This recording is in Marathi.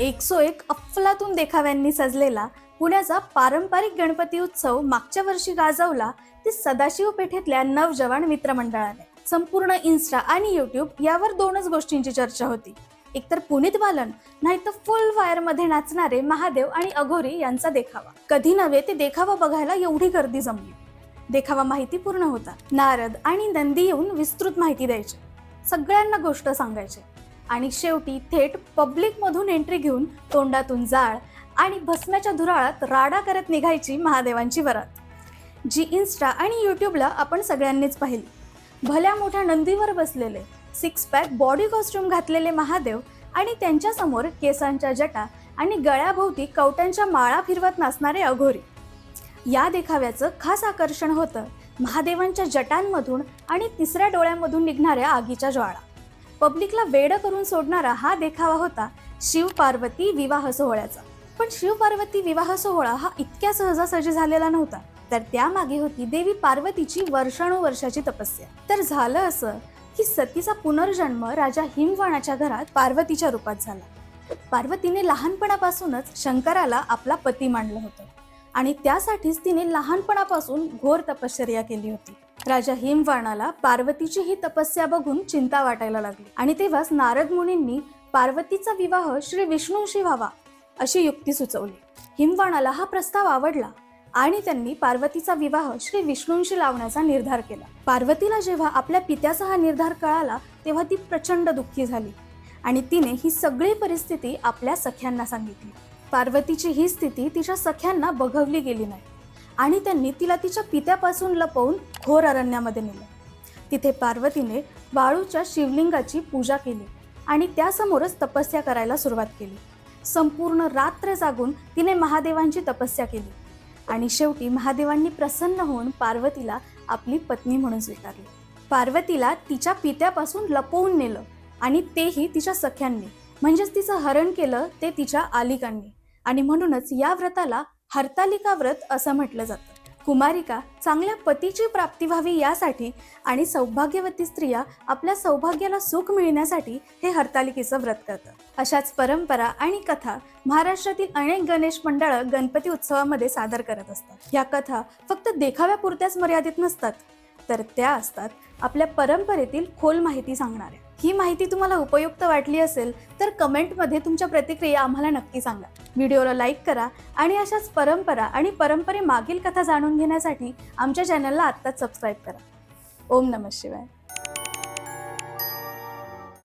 एक सो एक अफलातून देखाव्यांनी सजलेला पुण्याचा पारंपरिक गणपती उत्सव मागच्या वर्षी गाजवला ते सदाशिव पेठेतल्या नवजवान मित्रमंडळाने. संपूर्ण इन्स्टा आणि युट्यूब यावर दोनच गोष्टींची चर्चा होती. एकतर पुनीत बालन नाही तर फुल फायरमध्ये नाचणारे महादेव आणि अघोरी यांचा देखावा. कधी नव्हे ते देखावा बघायला एवढी गर्दी जमली. देखावा माहिती पूर्ण होता. नारद आणि नंदी येऊन विस्तृत माहिती द्यायचे. सगळ्यांना गोष्ट सांगायचे. आणि शेवटी थेट पब्लिक मधून एंट्री घेऊन तोंडातून जाळ आणि भस्म्याच्या धुराळात राडा करत निघायची महादेवांची वरात. जी इन्स्टा आणि युट्यूबला आपण सगळ्यांनीच पाहिली. भल्या मोठ्या नंदीवर बसलेले. सिक्स पॅक बॉडी कॉस्ट्युम घातलेले महादेव आणि त्यांच्यासमोर केसांच्या जटा आणि गळ्याभोवती कवट्यांच्या माळा फिरवत नाचणारे अघोरी. या देखाव्याचं खास आकर्षण होतं महादेवांच्या जटांमधून आणि तिसऱ्या डोळ्यामधून निघणाऱ्या आगीच्या ज्वाळा. पब्लिकला वेड करून सोडणारा हा देखावा होता शिव पार्वती विवाह सोहळ्याचा. पण शिव पार्वती विवाह सोहळा हा इतक्या सहजासहजी झालेला नव्हता तर त्यामागे होती देवी पार्वतीची वर्षानुवर्षाची तपस्या. तर झालं असं की सतीचा पुनर्जन्म राजा हिमवाणाच्या घरात पार्वतीच्या रूपात झाला. पार्वतीने लहानपणापासूनच शंकराला आपला पती मानलं होतं आणि त्यासाठीच तिने लहानपणापासून घोर तपश्चर्या केली होती. राजा हिमवाणाला पार्वतीची ही तपस्या बघून चिंता वाटायला लागली आणि तेव्हाच नारद मुनींनी पार्वतीचा विवाह श्री विष्णूशी व्हावा अशी युक्ती सुचवली. हिमवाणाला हा प्रस्ताव आवडला आणि त्यांनी पार्वतीचा विवाह श्री विष्णूंशी लावण्याचा निर्धार केला. पार्वतीला जेव्हा आपल्या पित्याचा हा निर्धार कळाला तेव्हा ती प्रचंड दुःखी झाली आणि तिने ही सगळी परिस्थिती आपल्या सख्यांना सांगितली. पार्वतीची ही स्थिती तिच्या सख्यांना बघवली गेली नाही आणि त्यांनी तिला तिच्या पित्यापासून लपवून घोर अरण्यामध्ये नेलं. तिथे पार्वतीने वाळूच्या शिवलिंगाची पूजा केली आणि त्यासमोरच तपस्या करायला सुरुवात केली. संपूर्ण रात्र जागून तिने महादेवांची तपस्या केली. आणि शेवटी महादेवांनी प्रसन्न होऊन पार्वतीला आपली पत्नी म्हणून स्वीकारली. पार्वतीला तिच्या पित्यापासून लपवून नेलं आणि तेही तिच्या सख्यांनी. म्हणजेच तिचं हरण केलं ते तिच्या आलिकांनी. आणि म्हणूनच या व्रताला हरतालिका व्रत असं म्हटलं जातं. कुमारिका चांगल्या पतीची प्राप्ती व्हावी यासाठी आणि सौभाग्यवती स्त्रिया आपल्या सौभाग्याला सुख मिळण्यासाठी हे हरतालिकेचं व्रत करतात. अशाच परंपरा आणि कथा महाराष्ट्रातील अनेक गणेश मंडळं गणपती उत्सवामध्ये सादर करत असतात. या कथा फक्त देखाव्यापुरत्याच मर्यादित नसतात तर त्या असतात आपल्या परंपरेतील खोल माहिती सांगणाऱ्या. ही माहिती तुम्हाला उपयुक्त वाटली असेल तर कमेंटमध्ये तुमच्या प्रतिक्रिया आम्हाला नक्की सांगा. व्हिडिओला लाईक करा आणि अशाच परंपरा आणि परंपरेमागील कथा जाणून घेण्यासाठी आमच्या चॅनलला आत्ताच सबस्क्राईब करा. ओम नमः शिवाय.